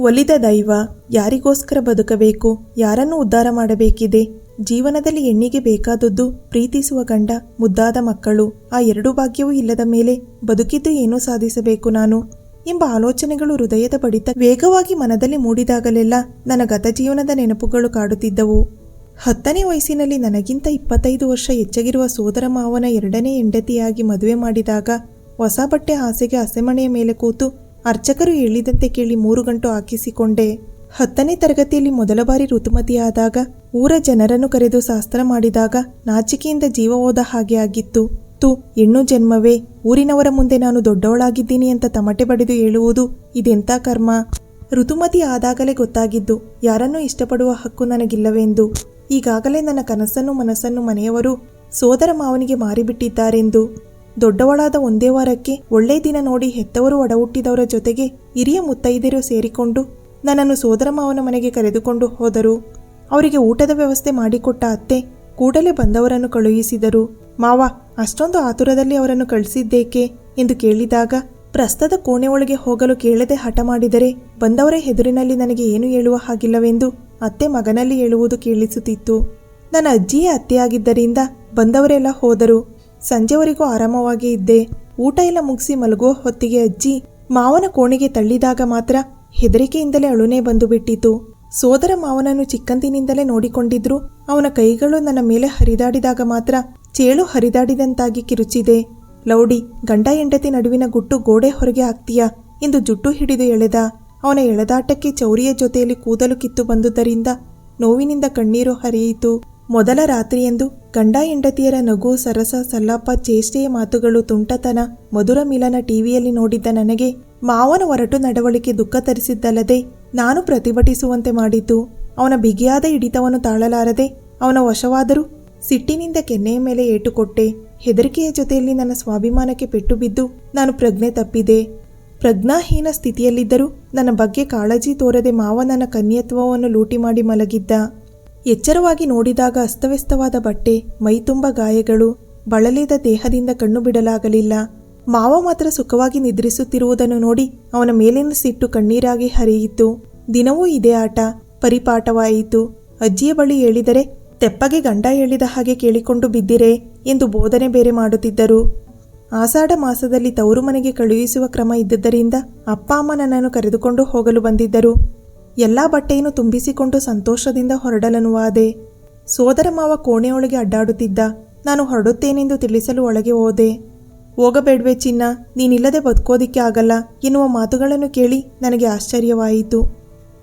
ಒಲಿದ ದೈವ, ಯಾರಿಗೋಸ್ಕರ ಬದುಕಬೇಕು, ಯಾರನ್ನು ಉದ್ಧಾರ ಮಾಡಬೇಕಿದೆ? ಜೀವನದಲ್ಲಿ ಹೆಣ್ಣಿಗೆ ಬೇಕಾದದ್ದು ಪ್ರೀತಿಸುವ ಗಂಡ, ಮುದ್ದಾದ ಮಕ್ಕಳು. ಆ ಎರಡು ಭಾಗ್ಯವೂ ಇಲ್ಲದ ಮೇಲೆ ಬದುಕಿದ್ದು ಏನೂ ಸಾಧಿಸಬೇಕು ನಾನು? ಎಂಬ ಆಲೋಚನೆಗಳು ಹೃದಯದ ಬಡಿತ ವೇಗವಾಗಿ ಮನದಲ್ಲಿ ಮೂಡಿದಾಗಲೆಲ್ಲ ನನ್ನ ಗತ ಜೀವನದ ನೆನಪುಗಳು ಕಾಡುತ್ತಿದ್ದವು. ಹತ್ತನೇ ವಯಸ್ಸಿನಲ್ಲಿ ನನಗಿಂತ ಇಪ್ಪತ್ತೈದು ವರ್ಷ ಹೆಚ್ಚಗಿರುವ ಸೋದರ ಮಾವನ ಎರಡನೇ ಹೆಂಡತಿಯಾಗಿ ಮದುವೆ ಮಾಡಿದಾಗ ಹೊಸ ಬಟ್ಟೆ ಹಾಸಿಗೆ ಹಸೆಮಣೆಯ ಮೇಲೆ ಕೂತು ಅರ್ಚಕರು ಹೇಳಿದಂತೆ ಕೇಳಿ ಮೂರು ಗಂಟು ಹಾಕಿಸಿಕೊಂಡೆ. ಹತ್ತನೇ ತರಗತಿಯಲ್ಲಿ ಮೊದಲ ಬಾರಿ ಋತುಮತಿಯಾದಾಗ ಊರ ಜನರನ್ನು ಕರೆದು ಶಾಸ್ತ್ರ ಮಾಡಿದಾಗ ನಾಚಿಕೆಯಿಂದ ಜೀವ ಹೋದ ಹಾಗೆ ಆಗಿತ್ತು. ತು, ಹೆಣ್ಣು ಜನ್ಮವೇ, ಊರಿನವರ ಮುಂದೆ ನಾನು ದೊಡ್ಡವಳಾಗಿದ್ದೀನಿ ಅಂತ ತಮಟೆ ಬಡಿದು ಹೇಳುವುದು ಇದೆಂಥ ಕರ್ಮ? ಋತುಮತಿ ಆದಾಗಲೇ ಗೊತ್ತಾಗಿದ್ದು, ಯಾರನ್ನೂ ಇಷ್ಟಪಡುವ ಹಕ್ಕು ನನಗಿಲ್ಲವೆಂದು. ಈಗಾಗಲೇ ನನ್ನ ಕನಸನ್ನು ಮನಸ್ಸನ್ನು ಮನೆಯವರು ಸೋದರ ಮಾವನಿಗೆ ಮಾರಿಬಿಟ್ಟಿದ್ದಾರೆಂದು. ದೊಡ್ಡವಳಾದ ಒಂದೇ ವಾರಕ್ಕೆ ಒಳ್ಳೆ ದಿನ ನೋಡಿ ಹೆತ್ತವರು ಒಡಹುಟ್ಟಿದವರ ಜೊತೆಗೆ ಹಿರಿಯ ಮುತ್ತೈದೆಯರು ಸೇರಿಕೊಂಡು ನನ್ನನ್ನು ಸೋದರ ಮಾವನ ಮನೆಗೆ ಕರೆದುಕೊಂಡು ಹೋದರು. ಅವರಿಗೆ ಊಟದ ವ್ಯವಸ್ಥೆ ಮಾಡಿಕೊಟ್ಟ ಅತ್ತೆ ಕೂಡಲೇ ಬಂದವರನ್ನು ಕಳುಹಿಸಿದರು. ಮಾವ, ಅಷ್ಟೊಂದು ಆತುರದಲ್ಲಿ ಅವರನ್ನು ಕಳಿಸಿದ್ದೇಕೆ ಎಂದು ಕೇಳಿದಾಗ ಪ್ರಸ್ತದ ಕೋಣೆ ಒಳಗೆ ಹೋಗಲು ಕೇಳದೆ ಹಠ ಮಾಡಿದರೆ ಬಂದವರ ಹೆದುರಿನಲ್ಲಿ ನನಗೆ ಏನು ಹೇಳುವ ಹಾಗಿಲ್ಲವೆಂದು ಅತ್ತೆ ಮಗನಲ್ಲಿ ಹೇಳುವುದು ಕೇಳಿಸುತ್ತಿತ್ತು. ನನ್ನ ಅಜ್ಜಿಯೇ ಅತ್ತೆಯಾಗಿದ್ದರಿಂದ ಬಂದವರೆಲ್ಲ ಹೋದರು. ಸಂಜೆವರೆಗೂ ಆರಾಮವಾಗಿ ಇದ್ದೆ. ಊಟ ಎಲ್ಲ ಮುಗಿಸಿ ಮಲಗೋ ಹೊತ್ತಿಗೆ ಅಜ್ಜಿ ಮಾವನ ಕೋಣೆಗೆ ತಳ್ಳಿದಾಗ ಮಾತ್ರ ಹೆದರಿಕೆಯಿಂದಲೇ ಅಳುನೇ ಬಂದು ಬಿಟ್ಟಿತು. ಸೋದರ ಮಾವನನ್ನು ಚಿಕ್ಕಂದಿನಿಂದಲೇ ನೋಡಿಕೊಂಡಿದ್ರು. ಅವನ ಕೈಗಳು ನನ್ನ ಮೇಲೆ ಹರಿದಾಡಿದಾಗ ಮಾತ್ರ ಚೇಳು ಹರಿದಾಡಿದಂತಾಗಿ ಕಿರುಚಿದೆ. ಲೌಡಿ, ಗಂಡ ಹೆಂಡತಿ ನಡುವಿನ ಗುಟ್ಟು ಗೋಡೆ ಹೊರಗೆ ಹಾಕ್ತೀಯಾ? ಎಂದು ಜುಟ್ಟು ಹಿಡಿದು ಎಳೆದ. ಅವನ ಎಳೆದಾಟಕ್ಕೆ ಚೌರಿಯ ಜೊತೆಯಲ್ಲಿ ಕೂದಲು ಕಿತ್ತು ಬಂದುದರಿಂದ ನೋವಿನಿಂದ ಕಣ್ಣೀರು ಹರಿಯಿತು. ಮೊದಲ ರಾತ್ರಿಯಂದು ಗಂಡ ಹೆಂಡತಿಯರ ನಗು ಸರಸ ಸಲ್ಲಾಪ ಚೇಷ್ಟೆಯ ಮಾತುಗಳು ತುಂಟತನ ಮಧುರ ಮಿಲನ ಟಿವಿಯಲ್ಲಿ ನೋಡಿದ್ದ ನನಗೆ ಮಾವನ ಹೊರಟು ನಡವಳಿಕೆ ದುಃಖ ತರಿಸಿದ್ದಲ್ಲದೆ ನಾನು ಪ್ರತಿಭಟಿಸುವಂತೆ ಮಾಡಿದ್ದು ಅವನ ಬಿಗಿಯಾದ ಹಿಡಿತವನ್ನು ತಾಳಲಾರದೆ ಅವನ ವಶವಾದರೂ ಸಿಟ್ಟಿನಿಂದ ಕೆನ್ನೆಯ ಮೇಲೆ ಏಟುಕೊಟ್ಟೆ. ಹೆದರಿಕೆಯ ಜೊತೆಯಲ್ಲಿ ನನ್ನ ಸ್ವಾಭಿಮಾನಕ್ಕೆ ಪೆಟ್ಟು ಬಿದ್ದು ನಾನು ಪ್ರಜ್ಞೆ ತಪ್ಪಿದೆ. ಪ್ರಜ್ಞಾಹೀನ ಸ್ಥಿತಿಯಲ್ಲಿದ್ದರೂ ನನ್ನ ಬಗ್ಗೆ ಕಾಳಜಿ ತೋರದೆ ಮಾವ ನನ್ನ ಕನ್ಯತ್ವವನ್ನು ಲೂಟಿ ಮಾಡಿ ಮಲಗಿದ್ದ. ಎಚ್ಚರವಾಗಿ ನೋಡಿದಾಗ ಅಸ್ತವ್ಯಸ್ತವಾದ ಬಟ್ಟೆ, ಮೈತುಂಬ ಗಾಯಗಳು, ಬಳಲಿದ ದೇಹದಿಂದ ಕಣ್ಣು ಬಿಡಲಾಗಲಿಲ್ಲ ಮಾವ ಮಾತ್ರ ಸುಖವಾಗಿ ನಿದ್ರಿಸುತ್ತಿರುವುದನ್ನು ನೋಡಿ ಅವನ ಮೇಲಿನ ಸಿಟ್ಟು ಕಣ್ಣೀರಾಗಿ ಹರಿಯಿತು. ದಿನವೂ ಇದೇ ಆಟ, ಪರಿಪಾಠವಾಯಿತು. ಅಜ್ಜಿಯ ಬಳಿ ಹೇಳಿದರೆ, ತೆಪ್ಪಗೆ ಗಂಡ ಹೇಳಿದ ಹಾಗೆ ಕೇಳಿಕೊಂಡು ಬಿದ್ದಿರೆ ಎಂದು ಬೋಧನೆ ಬೇರೆ ಮಾಡುತ್ತಿದ್ದರು. ಆಷಾಢ ಮಾಸದಲ್ಲಿ ತವರು ಮನೆಗೆ ಕಳುಹಿಸುವ ಕ್ರಮ ಇದ್ದುದರಿಂದ ಅಪ್ಪ ಅಮ್ಮ ನನ್ನನ್ನು ಕರೆದುಕೊಂಡು ಹೋಗಲು ಬಂದಿದ್ದರು. ಎಲ್ಲಾ ಬಟ್ಟೆಯನ್ನು ತುಂಬಿಸಿಕೊಂಡು ಸಂತೋಷದಿಂದ ಹೊರಡಲನುವಾದೆ ಸೋದರ ಮಾವ ಕೋಣೆಯೊಳಗೆ ಅಡ್ಡಾಡುತ್ತಿದ್ದ, ನಾನು ಹೊರಡುತ್ತೇನೆಂದು ತಿಳಿಸಲು ಒಳಗೆ ಹೋದೆ. ಹೋಗಬೇಡ್ವೆ ಚಿನ್ನ, ನೀನಿಲ್ಲದೆ ಬದುಕೋದಿಕ್ಕೆ ಆಗಲ್ಲ, ಎನ್ನುವ ಮಾತುಗಳನ್ನು ಕೇಳಿ ನನಗೆ ಆಶ್ಚರ್ಯವಾಯಿತು.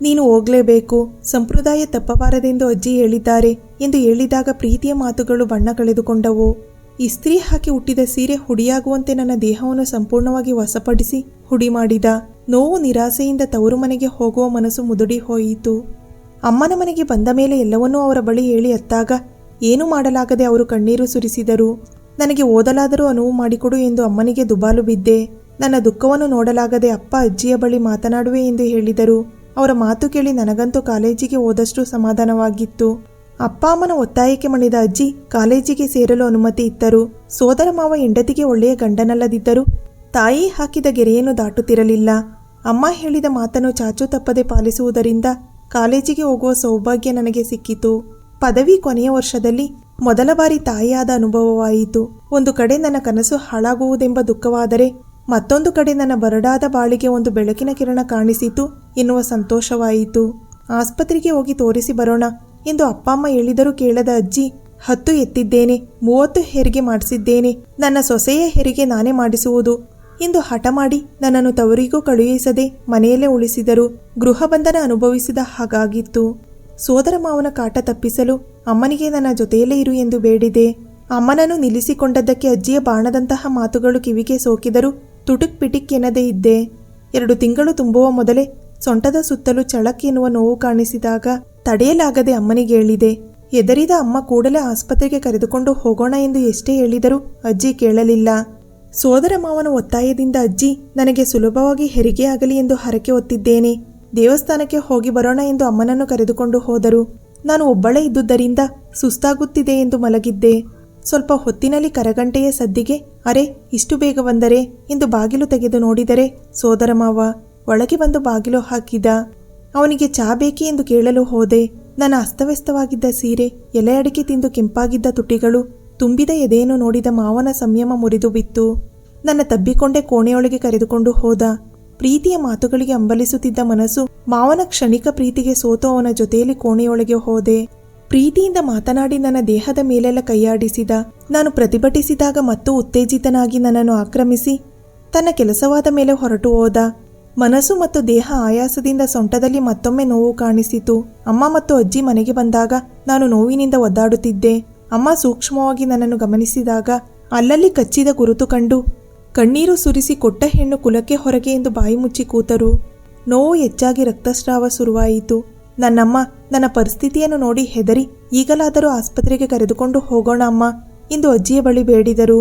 ನೀನು ಹೋಗಲೇಬೇಕು, ಸಂಪ್ರದಾಯ ತಪ್ಪಬಾರದೆಂದು ಅಜ್ಜಿ ಹೇಳಿದ್ದಾರೆ ಎಂದು ಹೇಳಿದಾಗ ಪ್ರೀತಿಯ ಮಾತುಗಳು ಬಣ್ಣ ಕಳೆದುಕೊಂಡವು. ಇಸ್ತ್ರಿ ಹಾಕಿ ಹುಟ್ಟಿದ ಸೀರೆ ಹುಡಿಯಾಗುವಂತೆ ನನ್ನ ದೇಹವನ್ನು ಸಂಪೂರ್ಣವಾಗಿ ವಶಪಡಿಸಿ ಹುಡಿ ಮಾಡಿದ. ನೋವು ನಿರಾಸೆಯಿಂದ ತವರು ಮನೆಗೆ ಹೋಗುವ ಮನಸ್ಸು ಮುದುಡಿ ಹೋಯಿತು. ಅಮ್ಮನ ಮನೆಗೆ ಬಂದ ಮೇಲೆ ಎಲ್ಲವನ್ನೂ ಅವರ ಬಳಿ ಹೇಳಿ ಅತ್ತಾಗ, ಏನೂ ಮಾಡಲಾಗದೆ ಅವರು ಕಣ್ಣೀರು ಸುರಿಸಿದರು. ನನಗೆ ಓದಲಾದರೂ ಅನುವು ಮಾಡಿಕೊಡು ಎಂದು ಅಮ್ಮನಿಗೆ ದುಬಾಲು ಬಿದ್ದೆ. ನನ್ನ ದುಃಖವನ್ನು ನೋಡಲಾಗದೆ ಅಪ್ಪ ಅಜ್ಜಿಯ ಬಳಿ ಮಾತನಾಡುವೆ ಎಂದು ಹೇಳಿದರು. ಅವರ ಮಾತು ಕೇಳಿ ನನಗಂತೂ ಕಾಲೇಜಿಗೆ ಹೋದಷ್ಟು ಸಮಾಧಾನವಾಗಿತ್ತು. ಅಪ್ಪ ಅಮ್ಮನ ಒತ್ತಾಯಕ್ಕೆ ಮಣಿದ ಅಜ್ಜಿ ಕಾಲೇಜಿಗೆ ಸೇರಲು ಅನುಮತಿ ಇತ್ತರು ಸೋದರ ಮಾವ ಹೆಂಡತಿಗೆ ಒಳ್ಳೆಯ ಗಂಡನಲ್ಲದಿದ್ದರೂ ತಾಯಿ ಹಾಕಿದ ಗೆರೆಯನ್ನು ದಾಟುತ್ತಿರಲಿಲ್ಲ. ಅಮ್ಮ ಹೇಳಿದ ಮಾತನ್ನು ಚಾಚು ತಪ್ಪದೆ ಪಾಲಿಸುವುದರಿಂದ ಕಾಲೇಜಿಗೆ ಹೋಗುವ ಸೌಭಾಗ್ಯ ನನಗೆ ಸಿಕ್ಕಿತು. ಪದವಿ ಕೊನೆಯ ವರ್ಷದಲ್ಲಿ ಮೊದಲ ಬಾರಿ ತಾಯಿಯಾದ ಅನುಭವವಾಯಿತು. ಒಂದು ಕಡೆ ನನ್ನ ಕನಸು ಹಾಳಾಗುವುದೆಂಬ ದುಃಖವಾದರೆ ಮತ್ತೊಂದು ಕಡೆ ನನ್ನ ಬರಡಾದ ಬಾಳಿಗೆ ಒಂದು ಬೆಳಕಿನ ಕಿರಣ ಕಾಣಿಸಿತು ಎನ್ನುವ ಸಂತೋಷವಾಯಿತು. ಆಸ್ಪತ್ರೆಗೆ ಹೋಗಿ ತೋರಿಸಿ ಬರೋಣ ಎಂದು ಅಪ್ಪ ಅಮ್ಮ ಹೇಳಿದರೂ ಕೇಳದ ಅಜ್ಜಿ, ಹತ್ತು ಎತ್ತಿದ್ದೇನೆ, ಮೂವತ್ತು ಹೆರಿಗೆ ಮಾಡಿಸಿದ್ದೇನೆ, ನನ್ನ ಸೊಸೆಯ ಹೆರಿಗೆ ನಾನೇ ಮಾಡಿಸುವುದು. ಎಂದು ಹಠ ಮಾಡಿ ನನ್ನನ್ನು ತವರಿಗೂ ಕಳುಹಿಸದೆ ಮನೆಯಲ್ಲೇ ಉಳಿಸಿದರು. ಗೃಹ ಬಂಧನ ಅನುಭವಿಸಿದ ಹಾಗಾಗಿತ್ತು. ಸೋದರ ಮಾವನ ಕಾಟ ತಪ್ಪಿಸಲು ಅಮ್ಮನಿಗೆ ನನ್ನ ಜೊತೆಯಲ್ಲೇ ಇರು ಎಂದು ಬೇಡಿದೆ. ಅಮ್ಮನನ್ನು ನಿಲ್ಲಿಸಿಕೊಂಡದ್ದಕ್ಕೆ ಅಜ್ಜಿಯ ಬಾಣದಂತಹ ಮಾತುಗಳು ಕಿವಿಗೆ ಸೋಕಿದರು ತುಟುಕ್ ಪಿಟಿಕ್ ಎನ್ನದೇ ಇದ್ದೆ. ಎರಡು ತಿಂಗಳು ತುಂಬುವ ಮೊದಲೇ ಸೊಂಟದ ಸುತ್ತಲೂ ಚಳಕ್ ಎನ್ನುವ ನೋವು ಕಾಣಿಸಿದಾಗ ತಡೆಯಲಾಗದೆ ಅಮ್ಮನಿಗೆ ಹೇಳಿದೆ. ಎದರಿದ ಅಮ್ಮ ಕೂಡಲೇ ಆಸ್ಪತ್ರೆಗೆ ಕರೆದುಕೊಂಡು ಹೋಗೋಣ ಎಂದು ಎಷ್ಟೇ ಹೇಳಿದರೂ ಅಜ್ಜಿ ಕೇಳಲಿಲ್ಲ. ಸೋದರ ಮಾವನ ಒತ್ತಾಯದಿಂದ ಅಜ್ಜಿ, ನನಗೆ ಸುಲಭವಾಗಿ ಹೆರಿಗೆ ಆಗಲಿ ಎಂದು ಹರಕೆ ಒತ್ತಿದ್ದೇನೆ ದೇವಸ್ಥಾನಕ್ಕೆ ಹೋಗಿ ಬರೋಣ ಎಂದು ಅಮ್ಮನನ್ನು ಕರೆದುಕೊಂಡು ಹೋದರು. ನಾನು ಒಬ್ಬಳೇ ಇದ್ದುದರಿಂದ ಸುಸ್ತಾಗುತ್ತಿದೆ ಎಂದು ಮಲಗಿದ್ದೆ. ಸ್ವಲ್ಪ ಹೊತ್ತಿನಲ್ಲಿ ಕರಗಂಟೆಯ ಸದ್ದಿಗೆ, ಅರೆ, ಇಷ್ಟು ಬೇಗ ಬಂದರೆ? ಎಂದು ಬಾಗಿಲು ತೆಗೆದು ನೋಡಿದರೆ ಸೋದರ ಮಾವ ಒಳಗೆ ಬಂದು ಬಾಗಿಲು ಹಾಕಿದ. ಅವನಿಗೆ ಚಾ ಬೇಕೆ ಎಂದು ಕೇಳಲು ಹೋದೆ. ನನ್ನ ಅಸ್ತವ್ಯಸ್ತವಾಗಿದ್ದ ಸೀರೆ, ಎಲೆ ಅಡಿಕೆ ತಿಂದು ಕೆಂಪಾಗಿದ್ದ ತುಟಿಗಳು, ತುಂಬಿದ ಎದೆಯನ್ನು ನೋಡಿದ ಮಾವನ ಸಂಯಮ ಮುರಿದು ಬಿತ್ತು. ನನ್ನ ತಬ್ಬಿಕೊಂಡೇ ಕೋಣೆಯೊಳಗೆ ಕರೆದುಕೊಂಡು ಹೋದ. ಪ್ರೀತಿಯ ಮಾತುಗಳಿಗೆ ಅಂಬಲಿಸುತ್ತಿದ್ದ ಮನಸ್ಸು ಮಾವನ ಕ್ಷಣಿಕ ಪ್ರೀತಿಗೆ ಸೋತು ಅವನ ಜೊತೆಯಲ್ಲಿ ಕೋಣೆಯೊಳಗೆ ಹೋದೆ. ಪ್ರೀತಿಯಿಂದ ಮಾತನಾಡಿ ನನ್ನ ದೇಹದ ಮೇಲೆಲ್ಲ ಕೈಯಾಡಿಸಿದ, ನಾನು ಪ್ರತಿಭಟಿಸಿದಾಗ ಮತ್ತು ಉತ್ತೇಜಿತನಾಗಿ ನನ್ನನ್ನು ಆಕ್ರಮಿಸಿ, ತನ್ನ ಕೆಲಸವಾದ ಮೇಲೆ ಹೊರಟು ಹೋದ. ಮನಸ್ಸು ಮತ್ತು ದೇಹ ಆಯಾಸದಿಂದ ಸೊಂಟದಲ್ಲಿ ಮತ್ತೊಮ್ಮೆ ನೋವು ಕಾಣಿಸಿತು. ಅಮ್ಮ ಮತ್ತು ಅಜ್ಜಿ ಮನೆಗೆ ಬಂದಾಗ ನಾನು ನೋವಿನಿಂದ ಒದ್ದಾಡುತ್ತಿದ್ದೆ. ಅಮ್ಮ ಸೂಕ್ಷ್ಮವಾಗಿ ನನ್ನನ್ನು ಗಮನಿಸಿದಾಗ ಅಲ್ಲಲ್ಲಿ ಕಚ್ಚಿದ ಗುರುತು ಕಂಡು ಕಣ್ಣೀರು ಸುರಿಸಿ ಕೊಟ್ಟ ಹೆಣ್ಣು ಕುಲಕ್ಕೆ ಹೊರಗೆ ಎಂದು ಬಾಯಿ ಮುಚ್ಚಿ ಕೂತರು. ನೋವು ಹೆಚ್ಚಾಗಿ ರಕ್ತಸ್ರಾವ ಶುರುವಾಯಿತು. ನನ್ನಮ್ಮ ನನ್ನ ಪರಿಸ್ಥಿತಿಯನ್ನು ನೋಡಿ ಹೆದರಿ ಈಗಲಾದರೂ ಆಸ್ಪತ್ರೆಗೆ ಕರೆದುಕೊಂಡು ಹೋಗೋಣ ಅಮ್ಮ ಎಂದು ಅಜ್ಜಿಯ ಬಳಿ ಬೇಡಿದರು.